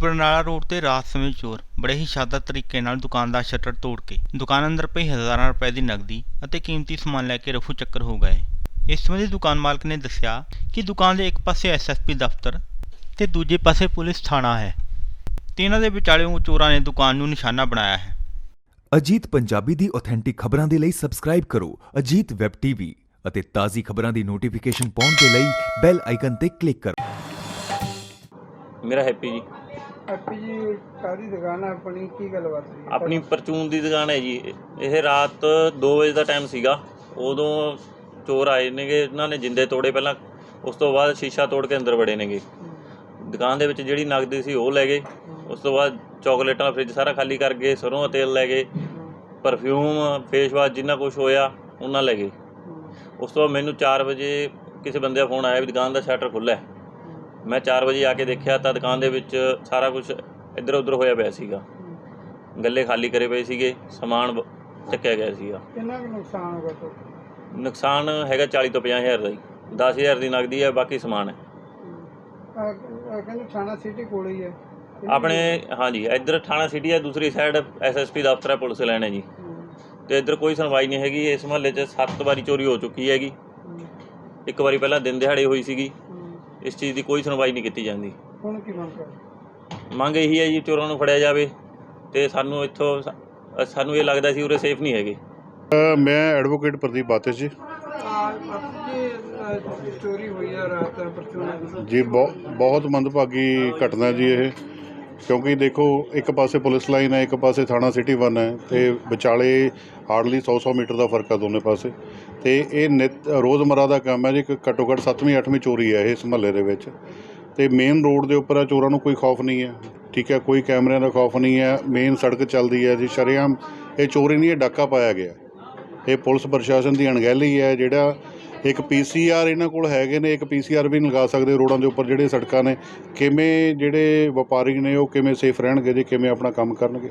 Barnala road ਤੇ ਰਾਤ ਸਮੇਂ ਚੋਰ ਬੜੇ ਹੀ ਸ਼ਾਨਦਾਰ ਤਰੀਕੇ ਨਾਲ ਦੁਕਾਨ ਦਾ ਸ਼ਟਰ ਤੋੜ ਕੇ ਦੁਕਾਨ ਅੰਦਰ ਪਈ ਹਜ਼ਾਰਾਂ ਰੁਪਏ ਦੀ ਨਕਦੀ ਅਤੇ ਕੀਮਤੀ ਸਮਾਨ ਲੈ ਕੇ ਰਫੂ ਚੱਕਰ ਹੋ ਗਏ। ਇਸ ਸੰਬੰਧੀ ਦੁਕਾਨ ਮਾਲਕ ਨੇ ਦੱਸਿਆ ਕਿ ਦੁਕਾਨ ਦੇ ਇੱਕ ਪਾਸੇ ਐਸਐਸਪੀ ਦਫ਼ਤਰ ਤੇ ਦੂਜੇ ਪਾਸੇ ਪੁਲਿਸ ਥਾਣਾ ਹੈ। ਤੇ ਇਹਨਾਂ ਦੇ ਵਿਚਾਲਿਓਂ ਚੋਰਾਂ ਨੇ ਦੁਕਾਨ ਨੂੰ ਨਿਸ਼ਾਨਾ ਬਣਾਇਆ ਹੈ। ਅਜੀਤ ਪੰਜਾਬੀ ਦੀ ਆਥੈਂਟਿਕ ਖਬਰਾਂ ਦੇ ਲਈ ਸਬਸਕ੍ਰਾਈਬ ਕਰੋ ਅਜੀਤ ਵੈਬ ਟੀਵੀ ਅਤੇ ਤਾਜ਼ੀ ਖਬਰਾਂ ਦੀ ਨੋਟੀਫਿਕੇਸ਼ਨ ਪਾਉਣ ਦੇ ਲਈ ਬੈਲ ਆਈਕਨ ਤੇ ਕਲਿੱਕ ਕਰੋ। ਮੇਰਾ ਹੈਪੀ ਜੀ। ਆਪੀ ਜੀ ਕਾਦੀ ਦੁਕਾਨ ਆ, ਆਪਣੀ ਕੀ ਗੱਲਬਾਤ ਸੀ ਆਪਣੀ ਪਰਚੂਨ ਦੀ ਦੁਕਾਨ ਹੈ ਜੀ। ਇਹ ਰਾਤ 2 ਵਜੇ ਦਾ ਟਾਈਮ ਸੀਗਾ। ਉਦੋਂ ਚੋਰ ਆਏ ਨੇਗੇ, ਇਹਨਾਂ ਨੇ ਜਿੰਦੇ ਤੋੜੇ ਪਹਿਲਾਂ। ਉਸ ਤੋਂ ਬਾਅਦ ਸ਼ੀਸ਼ਾ ਤੋੜ ਕੇ ਅੰਦਰ ਵੜੇ ਨੇਗੇ। ਦੁਕਾਨ ਦੇ ਵਿੱਚ ਜਿਹੜੀ ਨਗਦੀ ਸੀ ਉਹ ਲੈ ਗਏ। ਉਸ ਤੋਂ ਬਾਅਦ ਚਾਕਲੇਟਾਂ ਫ੍ਰਿਜ ਸਾਰਾ ਖਾਲੀ ਕਰ ਗਏ, ਸਰੋਂ ਦਾ ਤੇਲ ਲੈ ਗਏ। ਪਰਫਿਊਮ ਫੇਸ ਵਾਸ਼ ਜਿੰਨਾ ਕੁਝ ਹੋਇਆ, ਉਹਨਾਂ ਲੈ ਗਏ। ਉਸ ਤੋਂ ਬਾਅਦ ਮੈਨੂੰ 4 ਵਜੇ ਕਿਸੇ ਬੰਦੇ ਦਾ ਫੋਨ ਆਇਆ ਵੀ ਦੁਕਾਨ ਦਾ ਸ਼ਟਰ ਖੁੱਲ੍ਹਾ ਹੈ। ਮੈਂ 4 ਵਜੇ ਆ ਕੇ ਦੇਖਿਆ ਤਾਂ ਦੁਕਾਨ ਦੇ ਵਿੱਚ ਸਾਰਾ ਕੁਝ ਇੱਧਰ ਉੱਧਰ ਹੋਇਆ ਪਿਆ ਸੀਗਾ। ਗੱਲੇ ਖਾਲੀ ਕਰੇ ਪਏ ਸੀਗੇ ਸਮਾਨ ਬ- ਚੱਕਿਆ ਗਿਆ ਸੀਗਾ। ਕਿੰਨਾ ਕੁ ਨੁਕਸਾਨ ਹੋ ਗਿਆ ਨੁਕਸਾਨ ਹੈਗਾ 40 ਤੋਂ 50 ਹਜ਼ਾਰ ਦਾ ਜੀ। 10000 ਦੀ ਨਗਦੀ ਹੈ ਬਾਕੀ ਸਮਾਨ ਹੈ। ਕਹਿੰਦੇ ਥਾਣਾ ਸਿਟੀ ਕੋਲ ਹੀ ਹੈ। ਆਪਣੇ ਹਾਂਜੀ ਇੱਧਰ ਥਾਣਾ ਸਿਟੀ ਹੈ ਦੂਸਰੀ ਸਾਈਡ ਐਸਐਸਪੀ ਦਫ਼ਤਰ ਹੈ ਪੁਲਿਸ ਲਾਈਨ ਹੈ ਜੀ। ਤੇ ਇੱਧਰ ਕੋਈ ਸੁਣਵਾਈ ਨਹੀਂ ਹੈਗੀ ਇਸ ਮਹੱਲੇ 'ਚ ਸੱਤ ਵਾਰੀ ਚੋਰੀ ਹੋ ਚੁੱਕੀ ਹੈਗੀ। ਇੱਕ ਵਾਰੀ ਪਹਿਲਾਂ ਦਿਨ ਦਿਹਾੜੇ ਹੋਈ ਸੀਗੀ। ਇਸ ਚੀਜ਼ ਦੀ ਕੋਈ ਸੁਣਵਾਈ ਨਹੀਂ ਕੀਤੀ ਜਾਂਦੀ। ਹੁਣ ਕੀ ਮੰਗ ਕਰ ਮੰਗ ਇਹੀ ਹੈ ਜੀ ਚੋਰਾਂ ਨੂੰ ਫੜਿਆ ਜਾਵੇ ਤੇ ਸਾਨੂੰ ਇੱਥੋਂ ਸ- ਸਾਨੂੰ ਇਹ ਲੱਗਦਾ ਸੀ ਉਰੇ ਸੇਫ ਨਹੀਂ ਹੈਗੇ। ਅ, ਮੈਂ ਐਡਵੋਕੇਟ ਪ੍ਰਦੀਪ ਬਾਤੇ ਜੀ। ਕੀ ਚੋਰੀ ਹੋਈ ਆ ਰਾਤ ਪਰਚੂਨ? ਜੀ ਬਹੁ- ਬਹੁਤ ਮੰਦਭਾਗੀ ਘਟਨਾ ਜੀ ਇਹ। ਕਿਉਂਕਿ ਦੇਖੋ, ਇੱਕ ਪਾਸੇ ਪੁਲਿਸ ਲਾਈਨ ਹੈ, ਇੱਕ ਪਾਸੇ ਥਾਣਾ ਸਿਟੀ 1 ਹੈ, ਤੇ ਵਿਚਾਲੇ ਹਾਰਡਲੀ 100-100 ਮੀਟਰ ਦਾ ਫ਼ਰਕ ਆ ਦੋਨੇ ਪਾਸੇ। ਤੇ ਇਹ ਨਿਤ, ਰੋਜ਼ਮਰਾ ਦਾ ਕੰਮ ਹੈ ਜੀ, ਇੱਕ ਘੱਟੋ ਘੱਟ 7ਵੀਂ 8ਵੀਂ ਚੋਰੀ ਹੈ ਇਹ ਇਸ ਮਹੱਲੇ ਦੇ ਵਿੱਚ। ਤੇ ਮੇਨ ਰੋਡ ਦੇ ਉੱਪਰ ਆ, ਚੋਰਾਂ ਨੂੰ ਕੋਈ ਖੌਫ ਨਹੀਂ ਹੈ। ਠੀਕ ਹੈ, ਕੋਈ ਕੈਮਰਿਆਂ ਦਾ ਖੌਫ ਨਹੀਂ ਹੈ। ਮੇਨ ਸੜਕ ਚੱਲਦੀ ਹੈ ਜੀ, ਸ਼ਰੇਆਮ ਇਹ ਚੋਰੀ ਨਹੀਂ, ਇਹ ਡਾਕਾ ਪਾਇਆ ਗਿਆ। ਇਹ ਪੁਲਿਸ ਪ੍ਰਸ਼ਾਸਨ ਦੀ ਅਣਗਹਿਲੀ ਹੈ, ਜਿਹੜਾ ਇੱਕ ਪੀਸੀਆਰ ਇਹਨਾਂ ਕੋਲ ਹੈਗੇ ਨੇ, ਇੱਕ ਪੀਸੀਆਰ ਵੀ ਨਹੀਂ ਲਗਾ ਸਕਦੇ ਰੋਡਾਂ ਦੇ ਉੱਪਰ ਜਿਹੜੇ ਸੜਕਾਂ ਨੇ। ਕਿਵੇਂ ਜਿਹੜੇ ਵਪਾਰੀ ਨੇ ਉਹ ਕਿਵੇਂ ਸੇਫ ਰਹਿਣਗੇ ਜੇ, ਕਿਵੇਂ ਆਪਣਾ ਕੰਮ ਕਰਨਗੇ?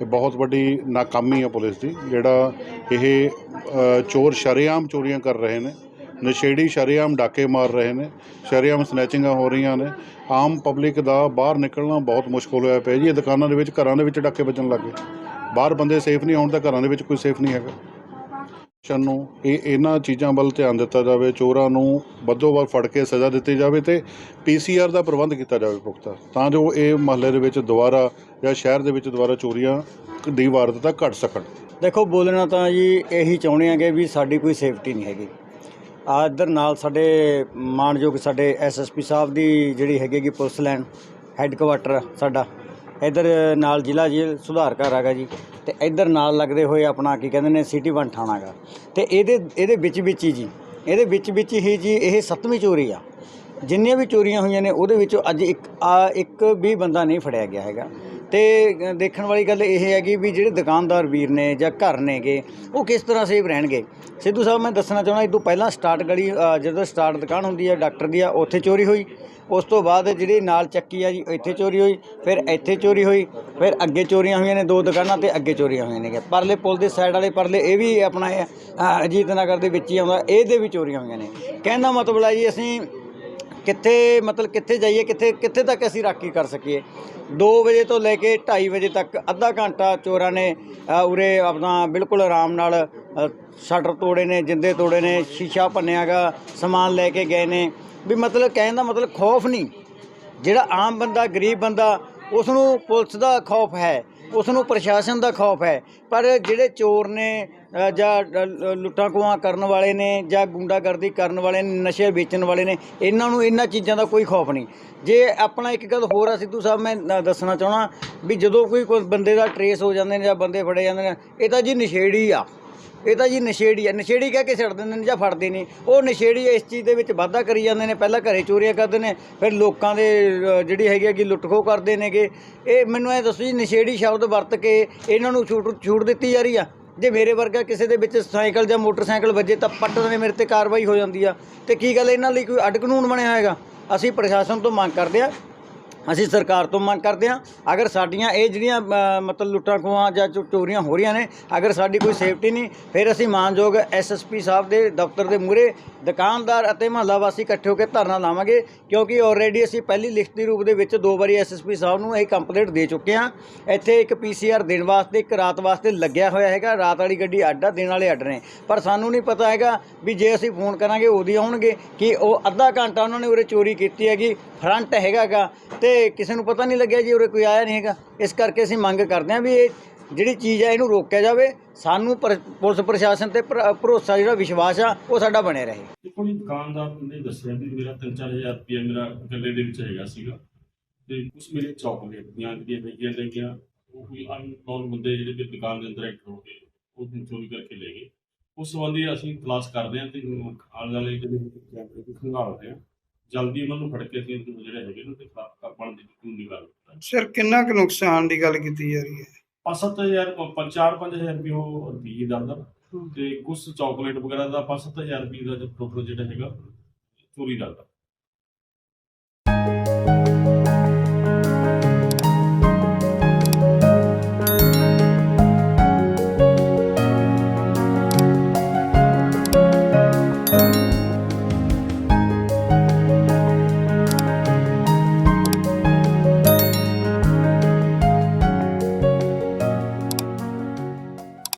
ਇਹ ਬਹੁਤ ਵੱਡੀ ਨਾਕਾਮੀ ਆ ਪੁਲਿਸ ਦੀ, ਜਿਹੜਾ ਇਹ ਚੋਰ ਸ਼ਰੇਆਮ ਚੋਰੀਆਂ ਕਰ ਰਹੇ ਨੇ, ਨਸ਼ੇੜੀ ਸ਼ਰੇਆਮ ਡਾਕੇ ਮਾਰ ਰਹੇ ਨੇ, ਸ਼ਰੇਆਮ ਸਨੈਚਿੰਗਾਂ ਹੋ ਰਹੀਆਂ ਨੇ। ਆਮ ਪਬਲਿਕ ਦਾ ਬਾਹਰ ਨਿਕਲਣਾ ਬਹੁਤ ਮੁਸ਼ਕਲ ਹੋਇਆ ਪਿਆ ਜੀ, ਇਹ ਦੁਕਾਨਾਂ ਦੇ ਵਿੱਚ ਘਰਾਂ ਦੇ ਵਿੱਚ ਡਾਕੇ ਵੱਜਣ ਲੱਗ ਗਏ। ਬਾਹਰ ਬੰਦੇ ਸੇਫ ਨਹੀਂ ਹੋਣ ਤਾਂ ਘਰਾਂ ਦੇ ਵਿੱਚ ਕੋਈ ਸੇਫ ਨਹੀਂ ਹੈਗਾ। ਪ੍ਰਸ਼ਾਸਨ ਨੂੰ ਇਹ ਇਹਨਾਂ ਚੀਜ਼ਾਂ ਵੱਲ ਧਿਆਨ ਦਿੱਤਾ ਜਾਵੇ, ਚੋਰਾਂ ਨੂੰ ਵੱਧੋ ਵੱਧ ਫੜ ਕੇ ਸਜ਼ਾ ਦਿੱਤੀ ਜਾਵੇ ਤੇ ਪੀਸੀਆਰ ਦਾ ਪ੍ਰਬੰਧ ਕੀਤਾ ਜਾਵੇ ਪੁਖਤਾ, ਤਾਂ ਜੋ ਇਹ ਮਹੱਲੇ ਦੇ ਵਿੱਚ ਦੁਬਾਰਾ ਜਾਂ ਸ਼ਹਿਰ ਦੇ ਵਿੱਚ ਦੁਬਾਰਾ ਚੋਰੀਆਂ ਦੀ ਵਾਰਦਾਤਾਂ ਘਟ ਸਕਣ। ਦੇਖੋ, ਬੋਲਣਾ ਤਾਂ ਜੀ ਇਹੀ ਚਾਹੁੰਦੇ ਆਂਗੇ ਵੀ ਸਾਡੀ ਕੋਈ ਸੇਫਟੀ ਨਹੀਂ ਹੈਗੀ। ਆ ਇੱਧਰ ਨਾਲ ਸਾਡੇ ਮਾਨਯੋਗ ਸਾਡੇ ਐਸਐਸਪੀ ਸਾਹਿਬ ਦੀ ਜਿਹੜੀ ਹੈਗੀ ਗੀ ਪੁਲਿਸ ਲਾਈਨ, ਹੈੱਡਕੁਆਟਰ ਸਾਡਾ। ਇੱਧਰ ਨਾਲ ਜ਼ਿਲ੍ਹਾ ਜੇਲ੍ਹ ਸੁਧਾਰ ਘਰ ਹੈਗਾ ਜੀ, ਤੇ ਇੱਧਰ ਨਾਲ ਲੱਗਦੇ ਹੋਏ ਆਪਣਾ ਕੀ ਕਹਿੰਦੇ ਨੇ ਸਿਟੀ ਵਨ ਥਾਣਾ ਗਾ ਤੇ ਇਹਦੇ ਇਹਦੇ ਵਿੱਚ ਵਿੱਚ ਹੀ ਜੀ, ਇਹਦੇ ਵਿੱਚ ਵਿੱਚ ਹੀ ਜੀ ਇਹ ਸੱਤਵੀਂ ਚੋਰੀ ਆ। ਜਿੰਨੀਆਂ ਵੀ ਚੋਰੀਆਂ ਹੋਈਆਂ ਨੇ ਉਹਦੇ ਵਿੱਚੋਂ ਅੱਜ ਇੱਕ, ਆ ਇੱਕ ਵੀ ਬੰਦਾ ਨਹੀਂ ਫੜਿਆ ਗਿਆ ਹੈਗਾ। ਤੇ ਦੇਖਣ ਵਾਲੀ ਗੱਲ ਇਹ ਹੈਗੀ ਵੀ ਜਿਹੜੇ ਦੁਕਾਨਦਾਰ ਵੀਰ ਨੇ ਜਾਂ ਘਰ ਨੇਗੇ, ਉਹ ਕਿਸ ਤਰ੍ਹਾਂ ਸੇਫ ਰਹਿਣਗੇ? ਸਿੱਧੂ ਸਾਹਿਬ, ਮੈਂ ਦੱਸਣਾ ਚਾਹੁੰਦਾ, ਇਹ ਤੋਂ ਪਹਿਲਾਂ ਸਟਾਰਟ ਗਲੀ ਜਦੋਂ ਸਟਾਰਟ ਦੁਕਾਨ ਹੁੰਦੀ ਹੈ ਡਾਕਟਰ ਦੀ ਆ, ਉੱਥੇ ਚੋਰੀ ਹੋਈ। ਉਸ ਤੋਂ ਬਾਅਦ ਜਿਹੜੀ ਨਾਲ ਚੱਕੀ ਆ ਜੀ, ਇੱਥੇ ਚੋਰੀ ਹੋਈ, ਫਿਰ ਇੱਥੇ ਚੋਰੀ ਹੋਈ, ਫਿਰ ਅੱਗੇ ਚੋਰੀਆਂ ਹੋਈਆਂ ਨੇ ਦੋ ਦੁਕਾਨਾਂ ਤੇ ਅੱਗੇ ਚੋਰੀਆਂ ਹੋਈਆਂ ਨੇ ਪਰਲੇ ਪੁਲ ਦੇ ਸਾਈਡ ਵਾਲੇ ਪਰਲੇ, ਇਹ ਵੀ ਆਪਣਾ ਅਜੀਤ ਨਗਰ ਦੇ ਵਿੱਚ ਹੀ ਆਉਂਦਾ, ਇਹਦੇ ਵੀ ਚੋਰੀਆਂ ਹੋਈਆਂ ਨੇ। ਕਹਿਣ ਦਾ ਮਤਲਬ ਹੈ ਜੀ, ਅਸੀਂ ਕਿੱਥੇ, ਮਤਲਬ ਕਿੱਥੇ ਜਾਈਏ, ਕਿੱਥੇ ਕਿੱਥੇ ਤੱਕ ਅਸੀਂ ਰਾਖੀ ਕਰ ਸਕੀਏ? 2 ਵਜੇ ਤੋਂ ਲੈ ਕੇ 2:30 ਵਜੇ ਤੱਕ ਅੱਧਾ ਘੰਟਾ ਚੋਰਾਂ ਨੇ ਉਰੇ ਆਪਣਾ ਬਿਲਕੁਲ ਆਰਾਮ ਨਾਲ ਸ਼ਟਰ ਤੋੜੇ ਨੇ, ਜਿੰਦੇ ਤੋੜੇ ਨੇ, ਸ਼ੀਸ਼ਾ ਭੰਨਿਆਗਾ ਸਮਾਨ ਲੈ ਕੇ ਗਏ ਨੇ। ਵੀ ਮਤਲਬ ਕਹਿਣ ਦਾ ਮਤਲਬ ਖੌਫ ਨਹੀਂ। ਜਿਹੜਾ ਆਮ ਬੰਦਾ, ਗਰੀਬ ਬੰਦਾ ਉਸ ਨੂੰ ਪੁਲਿਸ ਦਾ ਖੌਫ ਹੈ। ਉਸ ਨੂੰ ਪ੍ਰਸ਼ਾਸਨ ਦਾ ਖੌਫ ਹੈ। ਪਰ ਜਿਹੜੇ ਚੋਰ ਨੇ ਜਾਂ ਲੁੱਟਾਂ ਖੋਹਾਂ ਕਰਨ ਵਾਲੇ ਨੇ, ਜਾਂ ਗੁੰਡਾਗਰਦੀ ਕਰਨ ਵਾਲੇ ਨੇ, ਨਸ਼ੇ ਵੇਚਣ ਵਾਲੇ ਨੇ, ਇਹਨਾਂ ਨੂੰ ਇਹਨਾਂ ਚੀਜ਼ਾਂ ਦਾ ਕੋਈ ਖੌਫ ਨਹੀਂ। ਜੇ ਆਪਣਾ ਇੱਕ ਗੱਲ ਹੋਰ ਆ, ਸਿੱਧੂ ਸਾਹਿਬ, ਮੈਂ ਦੱਸਣਾ ਚਾਹਣਾ ਵੀ ਜਦੋਂ ਕੋਈ ਕੋਈ ਬੰਦੇ ਦਾ ਟਰੇਸ ਹੋ ਜਾਂਦੇ ਨੇ ਜਾਂ ਬੰਦੇ ਫੜੇ ਜਾਂਦੇ ਨੇ, ਇਹ ਤਾਂ ਜੀ ਨਸ਼ੇੜੀ ਆ। ਇਹ ਤਾਂ ਜੀ ਨਸ਼ੇੜੀ ਆ। ਨਸ਼ੇੜੀ ਕਹਿ ਕੇ ਛੱਡ ਦਿੰਦੇ ਨੇ ਜਾਂ ਫੜਦੇ ਨਹੀਂ। ਉਹ ਨਸ਼ੇੜੀ ਇਸ ਚੀਜ਼ ਦੇ ਵਿੱਚ ਵਾਧਾ ਕਰੀ ਜਾਂਦੇ ਨੇ। ਪਹਿਲਾਂ ਘਰੇ ਚੋਰੀਆਂ ਕਰਦੇ ਨੇ ਫਿਰ ਲੋਕਾਂ ਦੇ ਅ, ਜਿਹੜੀ ਹੈਗੀ ਆ ਕਿ ਲੁੱਟਖੋ ਕਰਦੇ ਨੇਗੇ। ਇਹ ਮੈਨੂੰ ਇਹ ਦੱਸੋ ਜੀ ਨਸ਼ੇੜੀ ਸ਼ਬਦ ਵਰਤ ਕੇ ਇਹਨਾਂ ਨੂੰ ਛੂਟ ਛੂਟ ਦਿੱਤੀ ਜਾ ਰਹੀ ਆ? ਜੇ ਮੇਰੇ ਵਰਗਾ ਕਿਸੇ ਦੇ ਵਿੱਚ ਸਾਈਕਲ ਜਾਂ ਮੋਟਰਸਾਈਕਲ ਵੱਜੇ ਤਾਂ ਪੱਟ ਦੇ ਮੇਰੇ ਤੇ ਕਾਰਵਾਈ ਹੋ ਜਾਂਦੀ ਆ। ਤੇ ਕੀ ਗੱਲ ਇਹਨਾਂ ਲਈ ਕੋਈ ਅੱਡ ਕਾਨੂੰਨ ਬਣਿਆ ਹੈਗਾ ਅਸੀਂ ਪ੍ਰਸ਼ਾਸਨ ਤੋਂ ਮੰਗ ਕਰਦੇ ਆ ਅਸੀਂ ਸਰਕਾਰ ਤੋਂ ਮੰਗ ਕਰਦੇ ਹਾਂ ਅਗਰ ਸਾਡੀਆਂ ਇਹ ਜਿਹੜੀਆਂ ਅ, ਮਤਲਬ ਲੁੱਟਾਂ ਖੋਹਾਂ ਜਾਂ ਚੋ- ਚੋਰੀਆਂ ਹੋ ਰਹੀਆਂ ਨੇ ਅਗਰ ਸਾਡੀ ਕੋਈ ਸੇਫਟੀ ਨਹੀਂ ਫਿਰ ਅਸੀਂ ਮਾਨਯੋਗ ਐਸਐਸਪੀ ਸਾਹਿਬ ਦੇ ਦਫ਼ਤਰ ਦੇ ਮੂਹਰੇ ਦੁਕਾਨਦਾਰ ਅਤੇ ਮਹੱਲਾ ਵਾਸੀ ਇਕੱਠੇ ਹੋ ਕੇ ਧਰਨਾ ਲਾਵਾਂਗੇ ਕਿਉਂਕਿ ਆਲਰੇਡੀ ਅਸੀਂ ਪਹਿਲੀ ਲਿਖਤੀ ਰੂਪ ਦੇ ਵਿੱਚ ਦੋ ਵਾਰੀ ਐਸਐਸਪੀ ਸਾਹਿਬ ਨੂੰ ਇਹ ਕੰਪਲੇਂਟ ਦੇ ਚੁੱਕੇ ਹਾਂ। ਇੱਥੇ ਇੱਕ ਪੀਸੀਆਰ ਦਿਨ ਵਾਸਤੇ ਇੱਕ ਰਾਤ ਵਾਸਤੇ ਲੱਗਿਆ ਹੋਇਆ ਹੈਗਾ ਰਾਤ ਵਾਲੀ ਗੱਡੀ ਅੱਡ ਆ ਦਿਨ ਵਾਲੇ ਅੱਡ ਨੇ। ਪਰ ਸਾਨੂੰ ਨਹੀਂ ਪਤਾ ਹੈਗਾ ਵੀ ਜੇ ਅਸੀਂ ਫੋਨ ਕਰਾਂਗੇ ਉਹਦੀ ਆਉਣਗੇ ਕਿ ਉਹ ਅੱਧਾ ਘੰਟਾ ਉਹਨਾਂ ਨੇ ਉਰੇ ਚੋਰੀ ਕੀਤੀ ਹੈਗੀ ਫਰੰਟ ਹੈਗਾਗਾ ਤੇ ਕਿਸੇ ਨੂੰ ਪਤਾ ਨਹੀਂ ਲੱਗਿਆ ਜੀ, ਉਰੇ ਕੋਈ ਆਇਆ ਨਹੀਂ ਹੈਗਾ। ਇਸ ਕਰਕੇ ਅਸੀਂ ਮੰਗ ਕਰਦੇ ਹਾਂ ਵੀ ਇਹ ਜਿਹੜੀ ਚੀਜ਼ ਹੈ, ਇਹਨੂੰ ਰੋਕਿਆ ਜਾਵੇ। ਸਾਨੂੰ ਪਰ- ਪੁਲਿਸ ਪ੍ਰਸ਼ਾਸਨ ਤੇ ਭਰ- ਭਰੋਸਾ ਜਿਹੜਾ ਵਿਸ਼ਵਾਸ ਆ, ਉਹ ਸਾਡਾ ਬਣਿਆ ਰਹੇ। ਦੇਖੋ ਜੀ ਦੁਕਾਨਦਾਰ ਨੇ ਦੱਸਿਆ ਵੀ ਮੇਰਾ 3-4000 ਰੁਪਏ ਮੇਰਾ ਗੱਲੇ ਦੇ ਵਿੱਚ ਹੈਗਾ ਸੀਗਾ। ਤੇ ਕੁਝ ਮੇਰੇ ਚਾਕਲੇਟ ਦੀਆਂ ਜਿਹੜੀਆਂ ਹੈਗੀਆਂ ਨੇਗੀਆਂ, ਉਹ ਕੋਈ ਅਨਨੋਨ ਬੰਦੇ ਜਿਹੜੇ ਵੀ ਦੁਕਾਨ ਦੇ ਅੰਦਰ ਐਂਟਰ ਹੋ ਗਏ ਉਹ ਨੂੰ ਚੋਰੀ ਕਰਕੇ ਲੈ ਗਏ। ਉਸ ਸੰਬੰਧੀ ਅਸੀਂ ਤਲਾਸ਼ ਕਰਦੇ ਹਾਂ ਤੇ ਆਲੇ ਵਾਲੇ ਜਿਹੜੇ ਕੈਮਰੇ ਨੂੰ ਖੰਗਾਲ ਰਹੇ ਹਾਂ। ਜਲਦੀ ਉਹਨਾਂ ਨੂੰ ਫੜ ਕੇ ਅਸੀਂ ਜਿਹੜੇ ਹੈਗੇ ਨੇ ਤੇ ਕਾਪਣ ਦੀ ਕਾਨੂੰਨੀ ਕਾਰਵਾਈ ਸਰ ਕਿੰਨਾ ਕੁ ਨੁਕਸਾਨ ਦੀ ਗੱਲ ਕੀਤੀ ਜਾ ਰਹੀ ਹੈ? 5-7000 4-5000 ਰੁਪਏ ਉਹ ਰੁਪਏ ਦਾ ਅੰਦਰ। ਤੇ ਕੁਝ ਚਾਕਲੇਟ ਵਗੈਰਾ ਦਾ 5-7000 ਰੁਪਏ ਦਾ ਟੋਟਲ ਜਿਹੜਾ ਹੈਗਾ ਚੋਰੀ ਦਾ